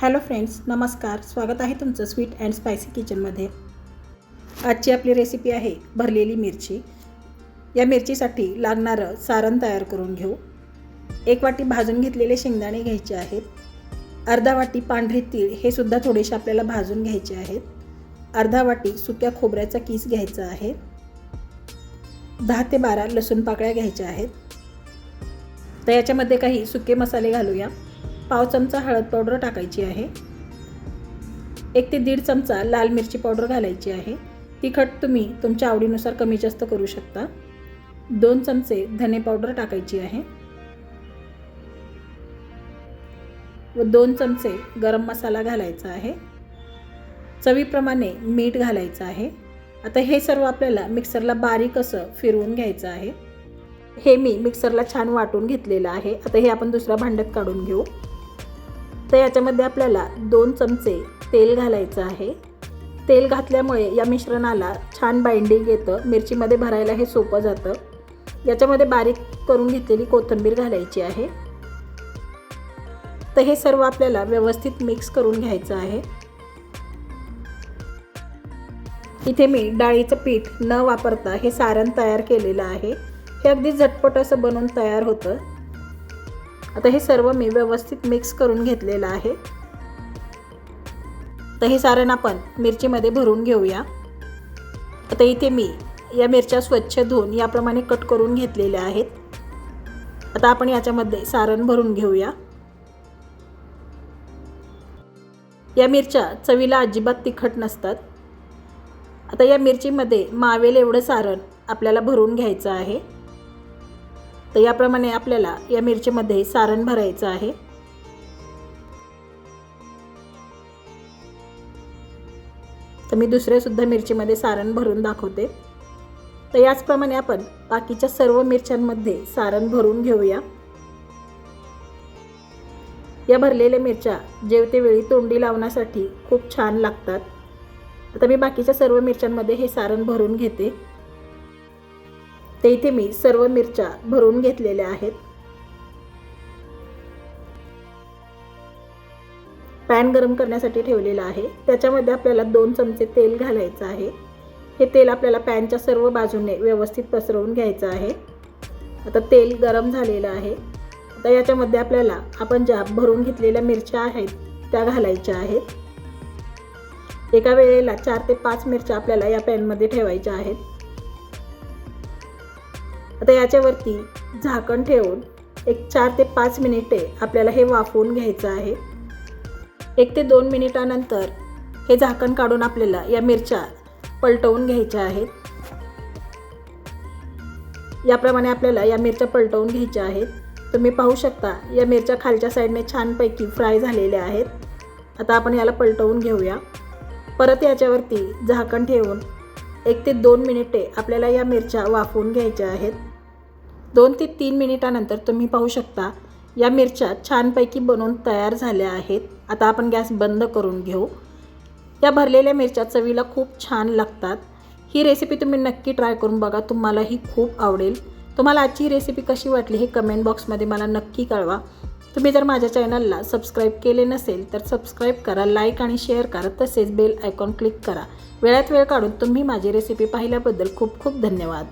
Hello friends नमस्कार. स्वागत आहे तुमचं स्वीट अँड स्पायसी किचनमध्ये. आजची आपली रेसिपी आहे भरलेली मिरची. या मिरचीसाठी लागणारं सारण तयार करून घेऊ. एक वाटी भाजून घेतलेले शेंगदाणे घ्यायचे आहेत. अर्धा वाटी पांढरे तीळ हे सुद्धा थोडेसे आपल्याला भाजून घ्यायचे आहेत. अर्धा वाटी सुक्या खोबऱ्याचा किस घ्यायचा आहे. दहा ते बारा लसूण पाकळ्या घ्यायच्या आहेत. तर याच्यामध्ये काही सुके मसाले घालूया. पाव चमचा हळद पावडर टाकायची आहे. एक ते दीड चमचा लाल मिरची पावडर घालायची आहे. तिखट तुम्ही तुमच्या आवडीनुसार कमी जास्त करू शकता. दोन चमचे धने पावडर टाकायची आहे. व दोन चमचे गरम मसाला घालायचा आहे. चवीप्रमाणे मीठ घालायचं आहे. आता हे सर्व आपल्याला मिक्सरला बारीक असं फिरवून घ्यायचं आहे. हे मी मिक्सरला छान वाटून घेतलेलं आहे. आता हे आपण दुसऱ्या भांड्यात काढून घेऊ. तर याच्यामध्ये आपल्याला दोन चमचे तेल घालायचं आहे. तेल घातल्यामुळे या मिश्रणाला छान बाइंडिंग येतं. मिरचीमध्ये भरायला हे सोपं जातं. याच्यामध्ये बारीक करून घेतलेली कोथिंबीर घालायची आहे. तर हे सर्व आपल्याला व्यवस्थित मिक्स करून घ्यायचं आहे. इथे मी डाळीचं पीठ न वापरता हे सारण तयार केलेलं आहे. हे अगदी झटपट असं बनवून तयार होतं. आता हे सर्व मी व्यवस्थित मिक्स करून घेतलेलं आहे. तर हे सारण आपण मिरचीमध्ये भरून घेऊया. आता इथे मी या मिरच्या स्वच्छ धुवून याप्रमाणे कट करून घेतलेल्या आहेत. आता आपण याच्यामध्ये सारण भरून घेऊया. या मिरच्या चवीला अजिबात तिखट नसतात. आता या मिरचीमध्ये मावेल एवढं सारण आपल्याला भरून घ्यायचं आहे. तर याप्रमाणे आपल्याला या मिरचीमध्ये सारण भरायचं आहे. तर मी दुसऱ्यासुद्धा मिरचीमध्ये सारण भरून दाखवते. तर याचप्रमाणे आपण बाकीच्या सर्व मिरच्यांमध्ये सारण भरून घेऊया. या भरलेल्या मिरच्या जेवतेवेळी तोंडी लावण्यासाठी खूप छान लागतात. आता मी बाकीच्या सर्व मिरच्यांमध्ये हे सारण भरून घेते. ते इथे मी सर्व मिरच्या भरून घेतलेल्या आहेत. पॅन गरम करण्यासाठी ठेवलेला आहे. त्याच्यामध्ये आपल्याला दोन चमचे तेल घालायचं आहे. हे तेल आपल्याला पॅनच्या सर्व बाजूने व्यवस्थित पसरवून घ्यायचं आहे. आता तेल गरम झालेलं आहे. आता याच्यामध्ये आपल्याला आपण ज्या भरून घेतलेल्या मिरच्या आहेत त्या घालायच्या आहेत. एका वेळेला चार ते पाच मिरच्या आपल्याला या पॅनमध्ये ठेवायच्या आहेत. आता याच्यावरती झाकण ठेवून एक चार ते पाच मिनिटे आपल्याला हे वाफवून घ्यायचं आहे. एक ते दोन मिनिटानंतर हे झाकण काढून आपल्याला या मिरच्या पलटवून घ्यायच्या आहेत. याप्रमाणे आपल्याला या मिरच्या पलटवून घ्यायच्या आहेत. तुम्ही पाहू शकता या मिरच्या खालच्या साईडने छानपैकी फ्राय झालेल्या आहेत. आता आपण याला पलटवून घेऊया. परत याच्यावरती झाकण ठेवून एक ते दोन मिनिटे आपल्याला या मिरच्या वाफवून घ्यायच्या आहेत. दोन ते तीन मिनिटानंतर तुम्ही पाहू शकता या मिरच्या छानपैकी बनवून तयार झाल्या आहेत. आता आपण गॅस बंद करून घेऊ. या भरलेल्या मिरच्या चवीला खूप छान लागतात. ही रेसिपी तुम्ही नक्की ट्राय करून बघा तुम्हाला ही खूप आवडेल. तुम्हाला आजची रेसिपी कशी वाटली हे कमेंट बॉक्समध्ये मला नक्की कळवा. तुम्ही जर माझ्या चॅनलला सबस्क्राईब केले नसेल तर सबस्क्राईब करा लाईक आणि शेअर करा तसेच बेल आयकॉन क्लिक करा. वेळात वेळ काढून तुम्ही माझी रेसिपी पाहिल्याबद्दल खूप खूप धन्यवाद.